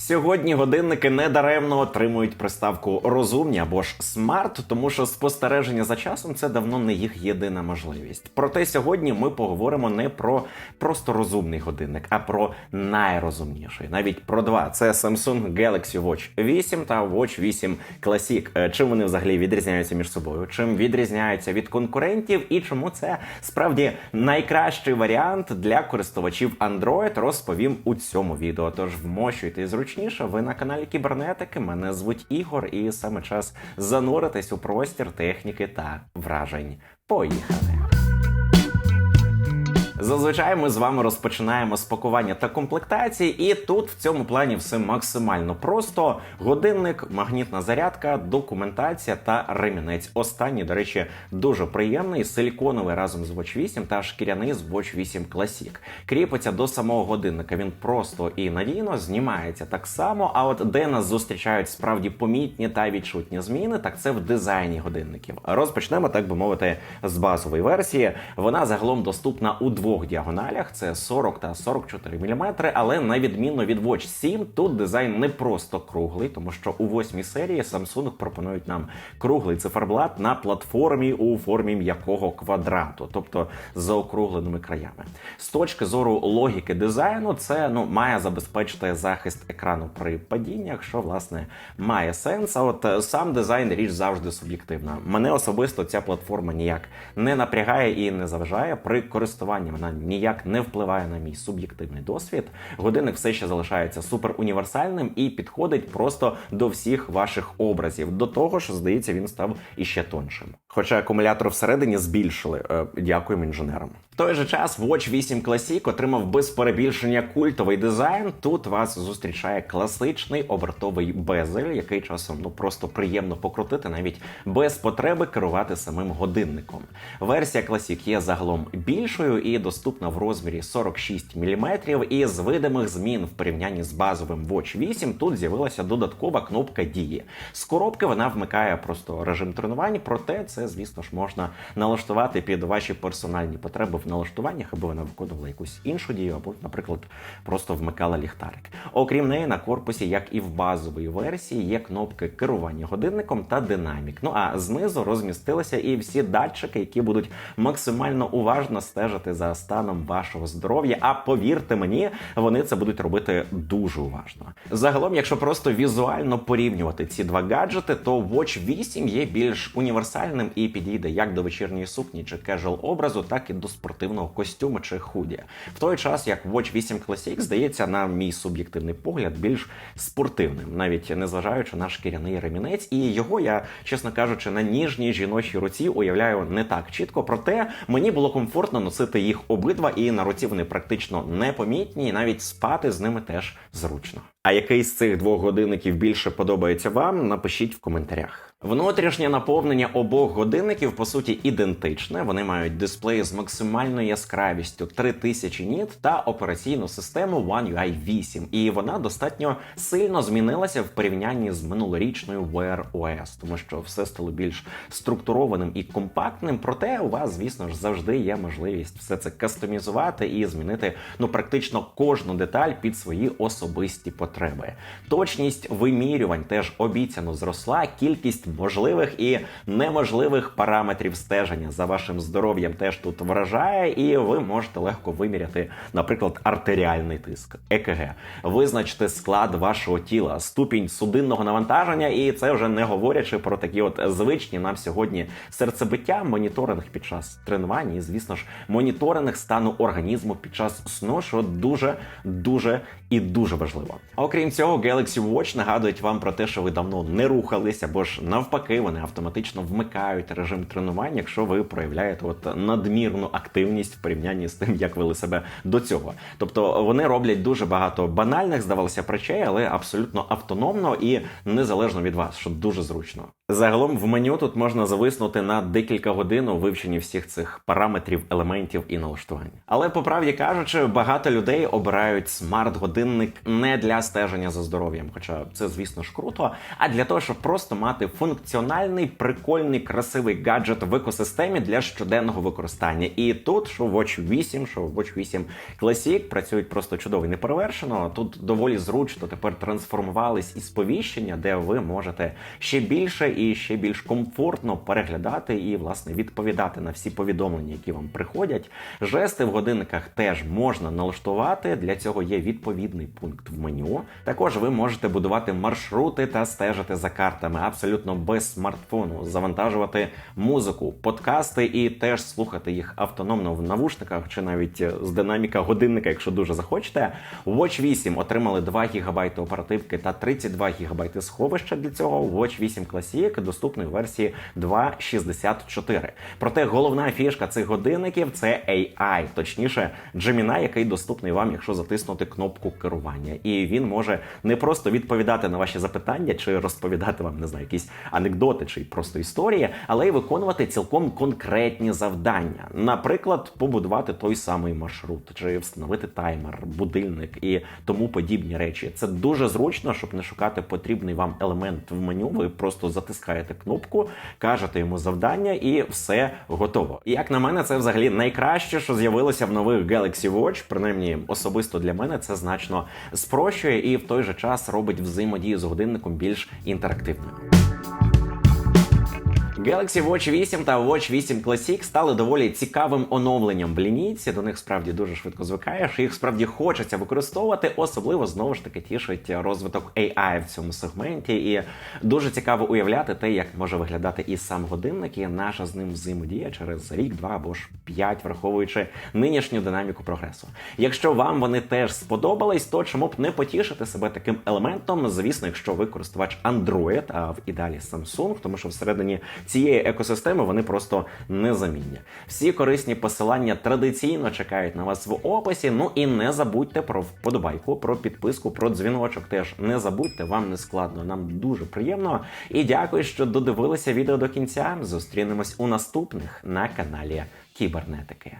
Сьогодні годинники недаремно отримують приставку розумні або ж смарт, тому що спостереження за часом це давно не їх єдина можливість. Проте сьогодні ми поговоримо не про просто розумний годинник, а про найрозумніший. Навіть про два: це Samsung Galaxy Watch 8 та Watch 8 Classic. Е, Чим вони взагалі відрізняються між собою? Чим відрізняються від конкурентів, і чому це справді найкращий варіант для користувачів Android, розповім у цьому відео. Тож вмощуйте зручніше. Ви на каналі Кібернетики. Мене звуть Ігор, і саме час зануритись у простір техніки та вражень. Поїхали! Зазвичай ми з вами розпочинаємо з пакування та комплектації, і тут в цьому плані все максимально просто: годинник, магнітна зарядка, документація та ремінець. Останній, до речі, дуже приємний, силіконовий разом з Watch 8 та шкіряний з Watch 8 Classic. Кріпиться до самого годинника. Він просто і надійно знімається так само. А от де нас зустрічають справді помітні та відчутні зміни, так це в дизайні годинників. Розпочнемо, так би мовити, з базової версії. Вона загалом доступна у двох діагоналях: це 40 та 44 мм, але на відміну від Watch 7, тут дизайн не просто круглий, тому що у восьмій серії Samsung пропонують нам круглий циферблат на платформі у формі м'якого квадрату, тобто з заокругленими краями. З точки зору логіки дизайну, це ну має забезпечити захист екрану при падіннях, що власне має сенс. А от е, сам дизайн річ завжди суб'єктивна. Мене особисто ця платформа ніяк не напрягає і не заважає при користуванні. Вона ніяк не впливає на мій суб'єктивний досвід. Годинник все ще залишається супер універсальним і підходить просто до всіх ваших образів. До того ж, здається, він став іще тоншим. Хоча акумулятор всередині збільшили. Е, Дякуємо інженерам. В той же час Watch 8 Classic отримав без перебільшення культовий дизайн. Тут вас зустрічає класичний обертовий безель, який часом ну просто приємно покрутити, навіть без потреби керувати самим годинником. Версія Classic є загалом більшою і доступна в розмірі 46 мм. І з видимих змін в порівнянні з базовим Watch 8 тут з'явилася додаткова кнопка дії. З коробки вона вмикає просто режим тренувань, проте це, звісно ж, можна налаштувати під ваші персональні потреби в налаштуваннях, аби вона виконувала якусь іншу дію, або, наприклад, просто вмикала ліхтарик. Окрім неї, на корпусі, як і в базовій версії, є кнопки керування годинником та динамік. Ну а знизу розмістилися і всі датчики, які будуть максимально уважно стежити за станом вашого здоров'я. А повірте мені, вони це будуть робити дуже уважно. Загалом, якщо просто візуально порівнювати ці два гаджети, то Watch 8 є більш універсальним і підійде як до вечірньої сукні чи кежуал образу, так і до спортивного костюму чи худі. В той час як Watch 8 Classic здається, на мій суб'єктивний погляд, більш спортивним, навіть незважаючи на шкіряний ремінець, і його я, чесно кажучи, на ніжній жіночій руці уявляю не так чітко. Проте мені було комфортно носити їх обидва, і на руці вони практично непомітні, і навіть спати з ними теж зручно. А який з цих двох годинників більше подобається вам? Напишіть в коментарях. Внутрішнє наповнення обох годинників по суті ідентичне. Вони мають дисплей з максимальною яскравістю 3000 ніт та операційну систему One UI 8. І вона достатньо сильно змінилася в порівнянні з минулорічною Wear OS, тому що все стало більш структурованим і компактним. Проте у вас, звісно ж, завжди є можливість все це кастомізувати і змінити ну практично кожну деталь під свої особисті потреби. Точність вимірювань теж обіцяно зросла. Кількість можливих і неможливих параметрів стеження за вашим здоров'ям теж тут вражає, і ви можете легко виміряти, наприклад, артеріальний тиск, ЕКГ, визначити склад вашого тіла, ступінь судинного навантаження, і це вже не говорячи про такі от звичні нам сьогодні серцебиття, моніторинг під час тренувань, і звісно ж, моніторинг стану організму під час сну, що дуже дуже і дуже важливо. Окрім цього, Galaxy Watch нагадують вам про те, що ви давно не рухалися, або ж навпаки, вони автоматично вмикають режим тренувань, якщо ви проявляєте от надмірну активність в порівнянні з тим, як вели себе до цього. Тобто вони роблять дуже багато банальних, здавалося, речей, але абсолютно автономно і незалежно від вас, що дуже зручно. Загалом в меню тут можна зависнути на декілька годин у вивченні всіх цих параметрів, елементів і налаштування. Але по правді кажучи, багато людей обирають смарт-годинник не для стеження за здоров'ям, хоча це, звісно ж, круто, а для того, щоб просто мати функціональний, прикольний, красивий гаджет в екосистемі для щоденного використання. І тут, Watch 8, що Watch 8 Classic працюють просто чудово і неперевершено. Тут доволі зручно тепер трансформувались і сповіщення, де ви можете ще більше і ще більш комфортно переглядати і власне відповідати на всі повідомлення, які вам приходять. Жести в годинниках теж можна налаштувати. Для цього є відповідний пункт в меню. Також ви можете будувати маршрути та стежити за картами абсолютно без смартфону, завантажувати музику, подкасти і теж слухати їх автономно в навушниках чи навіть з динаміка годинника, якщо дуже захочете. Watch 8 отримали 2 ГБ оперативки та 32 ГБ сховища для цього. Watch 8 Classic доступний в версії 2.64. Проте головна фішка цих годинників це AI, точніше, Gemini, який доступний вам, якщо затиснути кнопку керування. І він може не просто відповідати на ваші запитання чи розповідати вам, не знаю, якісь анекдоти чи просто історії, але й виконувати цілком конкретні завдання. Наприклад, побудувати той самий маршрут, чи встановити таймер, будильник і тому подібні речі. Це дуже зручно, щоб не шукати потрібний вам елемент в меню. Ви просто затискаєте кнопку, кажете йому завдання, і все готово. І як на мене, це взагалі найкраще, що з'явилося в нових Galaxy Watch. Принаймні, особисто для мене це значно спрощує і в той же час робить взаємодію з годинником більш інтерактивною. Galaxy Watch 8 та Watch 8 Classic стали доволі цікавим оновленням в лінійці. До них справді дуже швидко звикаєш. Їх справді хочеться використовувати. Особливо знову ж таки тішить розвиток AI в цьому сегменті. І дуже цікаво уявляти те, як може виглядати і сам годинник, і наша з ним взаємодія через рік, два або ж п'ять, враховуючи нинішню динаміку прогресу. Якщо вам вони теж сподобались, то чому б не потішити себе таким елементом? Звісно, якщо ви користувач Android, а в ідеалі Samsung, тому що всередині цієї екосистеми вони просто незамінні. Всі корисні посилання традиційно чекають на вас в описі. Ну і не забудьте про вподобайку, про підписку, про дзвіночок. Теж не забудьте, вам не складно, нам дуже приємно. І дякую, що додивилися відео до кінця. Зустрінемось у наступних на каналі Кібернетики.